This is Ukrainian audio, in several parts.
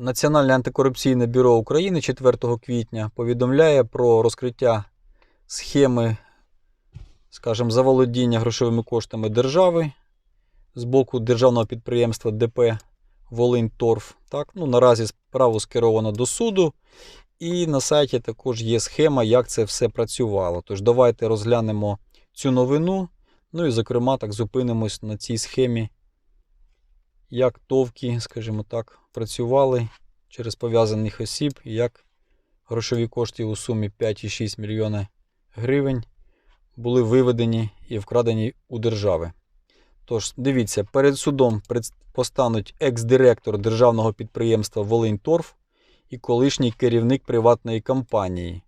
Національне антикорупційне бюро України 4 квітня повідомляє про розкриття схеми, скажімо, заволодіння грошовими коштами держави з боку державного підприємства ДП Волиньторф. Так, ну, наразі справу скеровано до суду, і на сайті також є схема, як це все працювало. Тож давайте розглянемо цю новину. Ну і, зокрема, так зупинимось на цій схемі, як товки, скажімо так, працювали через пов'язаних осіб, як грошові кошти у сумі 5,6 мільйона гривень були виведені і вкрадені у держави. Тож, дивіться, перед судом постануть екс-директор державного підприємства Волиньторф і колишній керівник приватної компанії,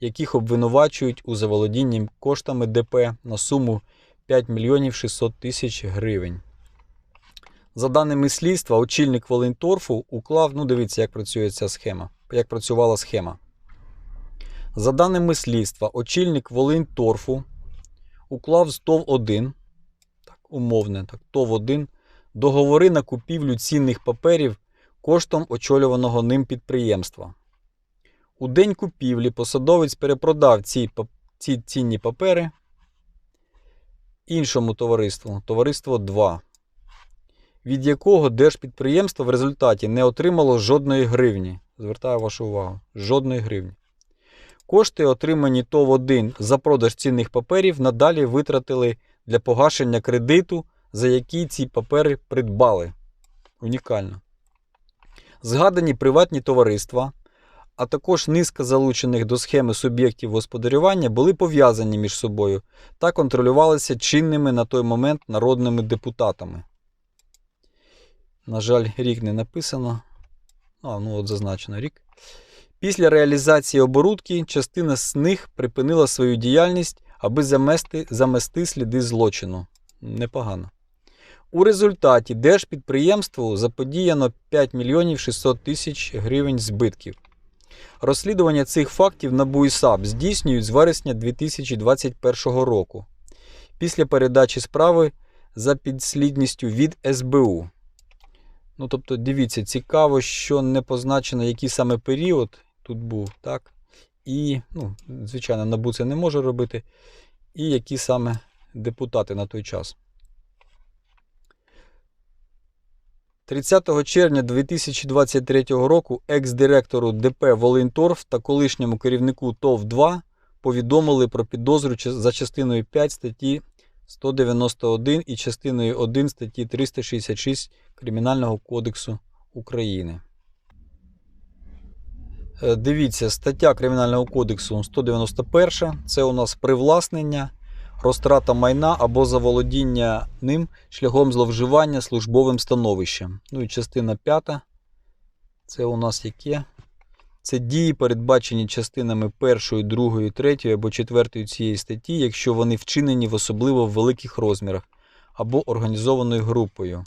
яких обвинувачують у заволодінні коштами ДП на суму 5 мільйонів 600 тисяч гривень. За даними слідства, очільник Волиньторфу уклав, ну дивіться, як працює ця схема, як працювала схема. За даними слідства, очільник Волиньторфу уклав з ТОВ-1, так, умовне, так, ТОВ-1, договори на купівлю цінних паперів коштом очолюваного ним підприємства. У день купівлі посадовець перепродав ці, ці цінні папери іншому товариству, товариство 2, від якого держпідприємство в результаті не отримало жодної гривні. Звертаю вашу увагу, жодної гривні. Кошти, отримані ТОВ-1 за продаж цінних паперів, надалі витратили для погашення кредиту, за який ці папери придбали. Унікально. Згадані приватні товариства, а також низка залучених до схеми суб'єктів господарювання були пов'язані між собою та контролювалися чинними на той момент народними депутатами. На жаль, рік не написано. А, ну от зазначено рік. Після реалізації оборудки частина з них припинила свою діяльність, аби замести, замести сліди злочину. Непогано. У результаті держпідприємству заподіяно 5 мільйонів 600 тисяч гривень збитків. Розслідування цих фактів НАБУ і здійснюють з вересня 2021 року після передачі справи за підслідністю від СБУ. Ну, тобто, дивіться, цікаво, що не позначено, який саме період тут був, так? І, ну, звичайно, НАБУ це не може робити. І які саме депутати на той час. 30 червня 2023 року екс-директору ДП Волинторф та колишньому керівнику ТОВ-2 повідомили про підозру за частиною 5 статті 191 і частиною 1 статті 366 Кримінального кодексу України. Е, Дивіться, стаття Кримінального кодексу 191 це у нас привласнення, розтрата майна або заволодіння ним шляхом зловживання службовим становищем. Ну і частина 5. Це у нас яке? Це дії, передбачені частинами 1, 2, 3 або 4 цієї статті, якщо вони вчинені в особливо великих розмірах або організованою групою.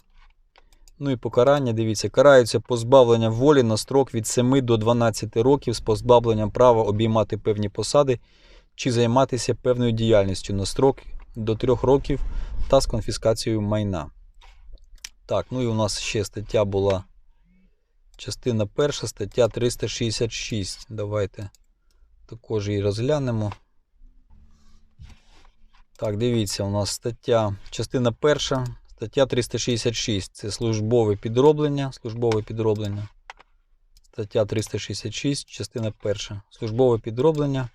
Ну і покарання, дивіться, караються позбавленням волі на строк від 7 до 12 років з позбавленням права обіймати певні посади чи займатися певною діяльністю на строк до 3 років та з конфіскацією майна. Так, ну і у нас ще стаття була частина перша, стаття 366. Давайте також її розглянемо. Так, дивіться, у нас стаття, частина перша, стаття 366. Це службове підроблення. Службове підроблення. Стаття 366, частина перша. Службове підроблення.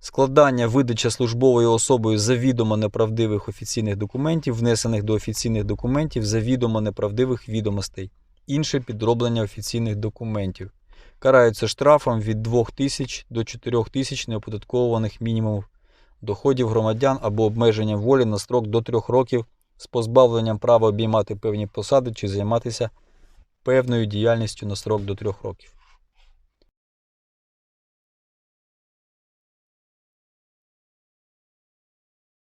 Складання видача службовою особою завідомо неправдивих офіційних документів, внесених до офіційних документів завідомо неправдивих відомостей, інше підроблення офіційних документів. Караються штрафом від 2000 до 4000 неоподатковуваних мінімумів доходів громадян або обмеженням волі на строк до 3 років з позбавленням права обіймати певні посади чи займатися певною діяльністю на строк до 3 років.